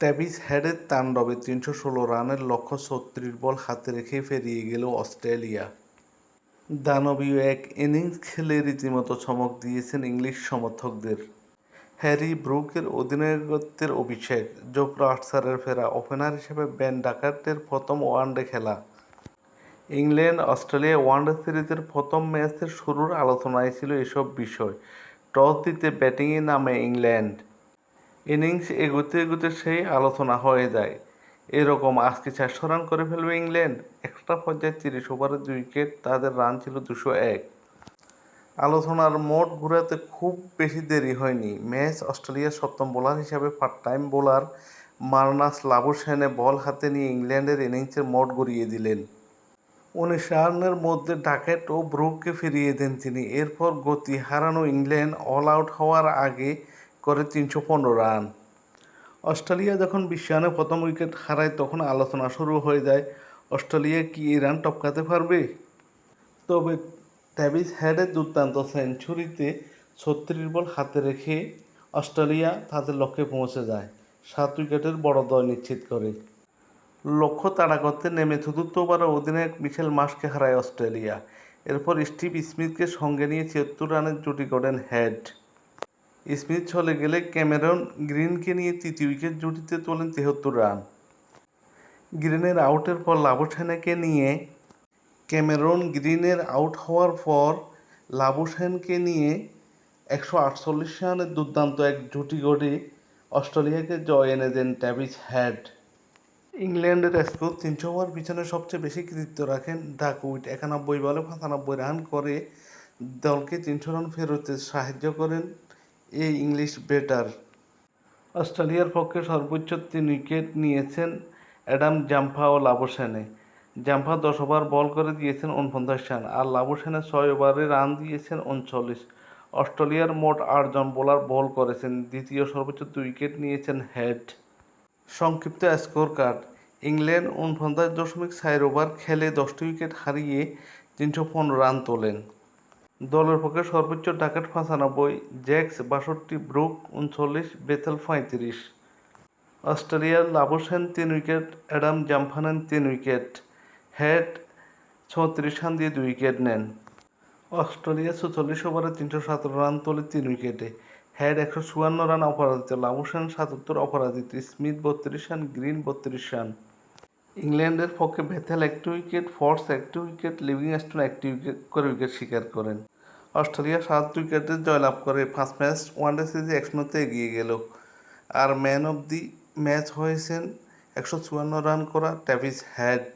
ট্যাভিস হেডের তাণ্ডবে তিনশো ষোলো রানের লক্ষ্য ছত্রিশ বল হাতে রেখে ফেরিয়ে গেল অস্ট্রেলিয়া। দানবীয় এক ইনিংস খেলে রীতিমতো চমক দিয়েছেন ইংলিশ সমর্থকদের। হ্যারি ব্রুকের অধিনায়কত্বের অভিষেক জোফরা আর্চারের ফেরা, ওপেনার হিসেবে বেন ডাকার্টের প্রথম ওয়ানডে খেলা। ইংল্যান্ড, অস্ট্রেলিয়া ওয়ানডে সিরিজের প্রথম ম্যাচের শুরুর আলোচনায় ছিল এসব বিষয়। টস দিতে ব্যাটিংয়ে নামে ইংল্যান্ড। ইনিংস এগোতে এগোতে সেই আলোচনা হয়ে যায়। এরকম আজকে চারশো রান করে ফেলবে ইংল্যান্ড। একটা পর্যায়ে তিরিশ ওভারে দুই উইকেট, তাদের রান ছিল দুশো এক। আলোচনার মোট ঘুরাতে খুব বেশি দেরি হয়নি। ম্যাচ অস্ট্রেলিয়ার সপ্তম বোলার হিসাবে part time bowler Marnus Labuschagne ball হাতে নিয়ে ইংল্যান্ডের ইনিংসের মোট গড়িয়ে দিলেন। উনিশ রানের মধ্যে ডাকেট ও ব্রুককে ফিরিয়ে দেন তিনি। এরপর গতি হারানো ইংল্যান্ড অল আউট হওয়ার আগে করে তিনশো পনেরো রান। অস্ট্রেলিয়া যখন বিশ্বায়নে প্রথম উইকেট হারায়, তখন আলোচনা শুরু হয়ে যায়, অস্ট্রেলিয়া কি এই রান টপকাতে পারবে? তবে ট্যাভিস হেডের দুর্দান্ত সেঞ্চুরিতে ছত্রিশ বল হাতে রেখে অস্ট্রেলিয়া তাদের লক্ষ্যে পৌঁছে যায়, সাত উইকেটের বড় দল নিশ্চিত করে। লক্ষ্য তাড়া করতে নেমে চতুর্থ অধিনায়ক মিশেল মাসকে হারায় অস্ট্রেলিয়া। এরপর স্টিভ স্মিথকে সঙ্গে নিয়ে ছিয়াত্তর রানের জুটি করেন হেড। স্মিথ চলে গেলে ক্যামেরন গ্রিনকে নিয়ে তৃতীয় উইকেট জুটিতে তোলেন তেহত্তর রান। গ্রিনের আউটের পর লাবুসেনাকে নিয়ে ক্যামেরন গ্রিনের আউট হওয়ার পর লাবুসেনকে নিয়ে একশো আটচল্লিশ রানের দুর্দান্ত এক জুটি গড়ে অস্ট্রেলিয়াকে জয় এনে দেন ট্যাভিস হেড ইংল্যান্ডের স্কোর তিনশো ওভার পিছনে সবচেয়ে বেশি কৃতিত্ব রাখেন ডাকউইট। একানব্বই বলে পঁচানব্বই রান করে দলকে তিনশো রান ফেরতে সাহায্য করেন এই ইংলিশ বেটার। অস্ট্রেলিয়ার পক্ষে সর্বোচ্চ তিন উইকেট নিয়েছেন অ্যাডাম জাম্পা ও লাবুসেনে। জাম্পা দশ ওভার বল করে দিয়েছেন উনপঞ্চাশ রান আর লাবুসেনে ছয় ওভারে রান দিয়েছেন উনচল্লিশ অস্ট্রেলিয়ার মোট আটজন বোলার বল করেছেন। দ্বিতীয় সর্বোচ্চ দুই উইকেট নিয়েছেন হেড। সংক্ষিপ্ত স্কোর কার্ড ইংল্যান্ড উনপঞ্চাশ দশমিক চার ওভার খেলে দশটি উইকেট হারিয়ে তিনশো পনেরো রান তোলেন। দলের পক্ষে সর্বোচ্চ ডাকেট পঁচানব্বই, জ্যাক্স বাষট্টি, ব্রুক উনচল্লিশ, বেথেল পঁয়ত্রিশ। অস্ট্রেলিয়ার লাবুসেন তিন উইকেট, অ্যাডাম জাম্পানেন তিন উইকেট। হেড ছত্রিশ রান দিয়ে দুই উইকেট নেন। অস্ট্রেলিয়া ছচল্লিশ ওভারে তিনশো সতেরো রান তোলে তিন উইকেটে। হেড একশো চুয়ান্ন রান অপরাজিত লাবুসেন সাতাত্তর অপরাজিত, স্মিথ বত্রিশ রান গ্রিন বত্রিশ রান। ইংল্যান্ডের পক্ষে বেথেল একটি উইকেট, ফর্স একটি উইকেট, লিভিংস্টোন একটি উইকেট করে উইকেট শিকার করেন। অস্ট্রেলিয়া সাত উইকেটে জয়লাভ করে। ফার্স্ট ম্যাচ ওয়ানডে সিরিজে একশোতে এগিয়ে গেল। আর ম্যান অব দি ম্যাচ হয়েছেন একশো চুয়ান্ন রান করা ট্যাভিস হেড।